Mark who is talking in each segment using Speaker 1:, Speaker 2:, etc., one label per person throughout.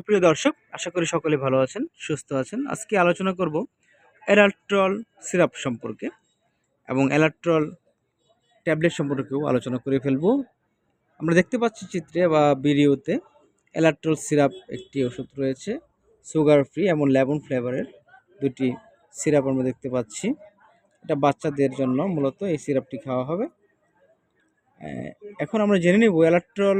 Speaker 1: সুপ্রিয় দর্শক, আশা করি সকলে ভালো আছেন, সুস্থ আছেন। আজকে আলোচনা করব অ্যালাট্রল সিরাপ সম্পর্কে এবং অ্যালাট্রল ট্যাবলেট সম্পর্কেও আলোচনা করে ফেলব। আমরা দেখতে পাচ্ছি চিত্রে বা ভিডিওতে অ্যালাট্রল সিরাপ একটি ওষুধ রয়েছে, সুগার ফ্রি এবং লেমন ফ্লেভারের দুটি সিরাপ আমরা দেখতে পাচ্ছি। এটা বাচ্চাদের জন্য মূলত এই সিরাপটি খাওয়া হবে। এখন আমরা জেনে নেব অ্যালাট্রল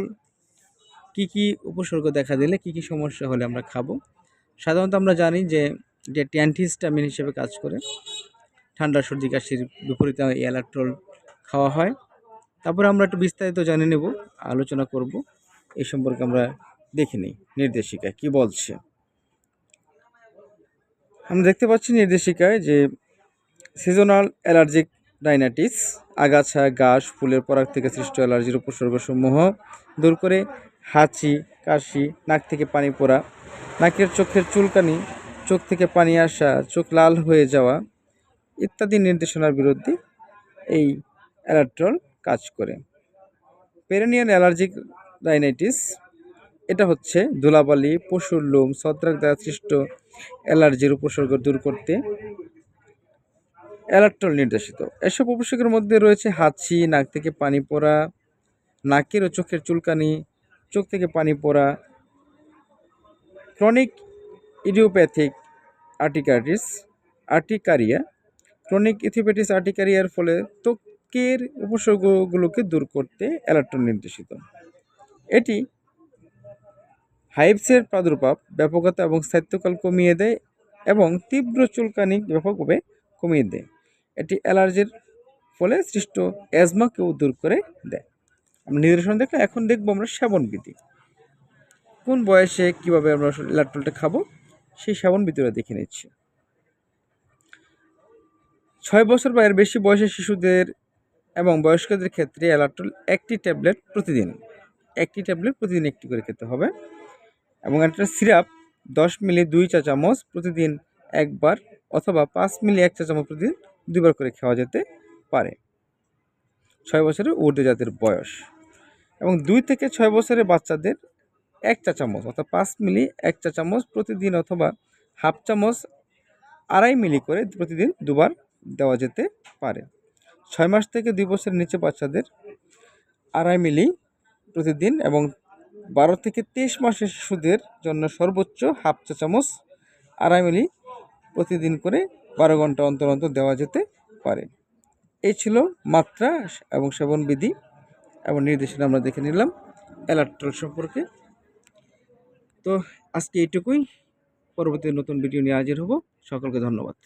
Speaker 1: কি কি উপসর্গ দেখা দিলে কি কি সমস্যা হলে আমরা খাব? সাধারণত আমরা জানি যে যে অ্যান্টিহিস্টামিন হিসেবে কাজ করে। ঠান্ডা সর্দি কাশির বিপরীতে এই অ্যালাট্রল খাওয়া হয়। তারপরে আমরা একটু বিস্তারিত জানে নেব, আলোচনা করব। এই সম্পর্কে আমরা দেখে নিই নির্দেশিকা কি বলছে? আমরা দেখতে পাচ্ছি নির্দেশিকায় যে সিজনাল অ্যালার্জিক ডাইনাটিস আগাছা ঘাস ফুলের পরাগ থেকে সৃষ্ট অ্যালার্জির উপসর্গসমূহ দূর করে হাঁচি, কাশি, নাক থেকে পানি পড়া, নাকের চোখের চুলকানি, চোখ থেকে পানি আসা, চোখ লাল হয়ে যাওয়া ইত্যাদি নির্দেশনার বিরুদ্ধে এই অ্যালাট্রল কাজ করে। পেরেনিয়াল অ্যালার্জিক রাইনাইটিস, এটা হচ্ছে ধুলাবালি, পশুর লোম, ছত্রাক দ্বারা সৃষ্ট অ্যালার্জির উপসর্গ দূর করতে অ্যালাট্রল নির্দেশিত। এসব উপসর্গের মধ্যে রয়েছে হাঁচি, নাক থেকে পানি পড়া, নাকের ও চোখের চুলকানি চোখ থেকে পানি পড়া chronic idiopathic urticaris urticaria chronic idiopathic আর্টিকারিয়ার ফলে ত্বকের উপসর্গগুলোকে দূর করতে অ্যালাট্রল নির্দেশিত। এটি হাইভসের প্রাদুর্ভাব ব্যাপকতা এবং স্থায়িত্বকাল কমিয়ে দেয় এবং তীব্র চুলকানি ব্যাপকভাবে কমিয়ে দেয়। এটি অ্যালার্জির ফলে সৃষ্ট অ্যাজমাকেও দূর করে দেয়। নির্দেশনা দেখলে এখন দেখব আমরা সেবন বিধি। কোন বয়সে কীভাবে আমরা ল্যাট্রলটা খাব, সেই সেবন বিধিটা দেখে নিচ্ছি। ছয় বছর বা এর বেশি বয়সের শিশুদের এবং বয়স্কদের ক্ষেত্রে অ্যালাট্রল একটি ট্যাবলেট প্রতিদিন, একটি ট্যাবলেট প্রতিদিন একটি করে খেতে হবে এবং একটা সিরাপ দশ মিলি দুই চা চামচ প্রতিদিন একবার অথবা পাঁচ মিলি এক চা চামচ প্রতিদিন দুইবার করে খাওয়া যেতে পারে। ছয় বছরের ঊর্ধ্ব জাতের বয়স। এবং দুই থেকে ছয় বছরের বাচ্চাদের এক চা চামচ অর্থাৎ পাঁচ মিলি এক চা চামচ প্রতিদিন অথবা হাফ চামচ আড়াই মিলি করে প্রতিদিন দুবার দেওয়া যেতে পারে। ছয় মাস থেকে দুই বছরের নিচে বাচ্চাদের আড়াই মিলি প্রতিদিন এবং বারো থেকে তেইশ মাসের শিশুদের জন্য সর্বোচ্চ হাফ চা চামচ আড়াই মিলি প্রতিদিন করে বারো ঘণ্টা অন্তর অন্তর দেওয়া যেতে পারে। এই ছিল মাত্রা এবং সেবন বিধি এবং নির্দেশনা আমরা দেখে নিলাম অ্যালার্টল সম্পর্কে। তো আজকে এইটুকুই। পরবর্তী নতুন ভিডিও নিয়ে হাজির হব। সকলকে ধন্যবাদ।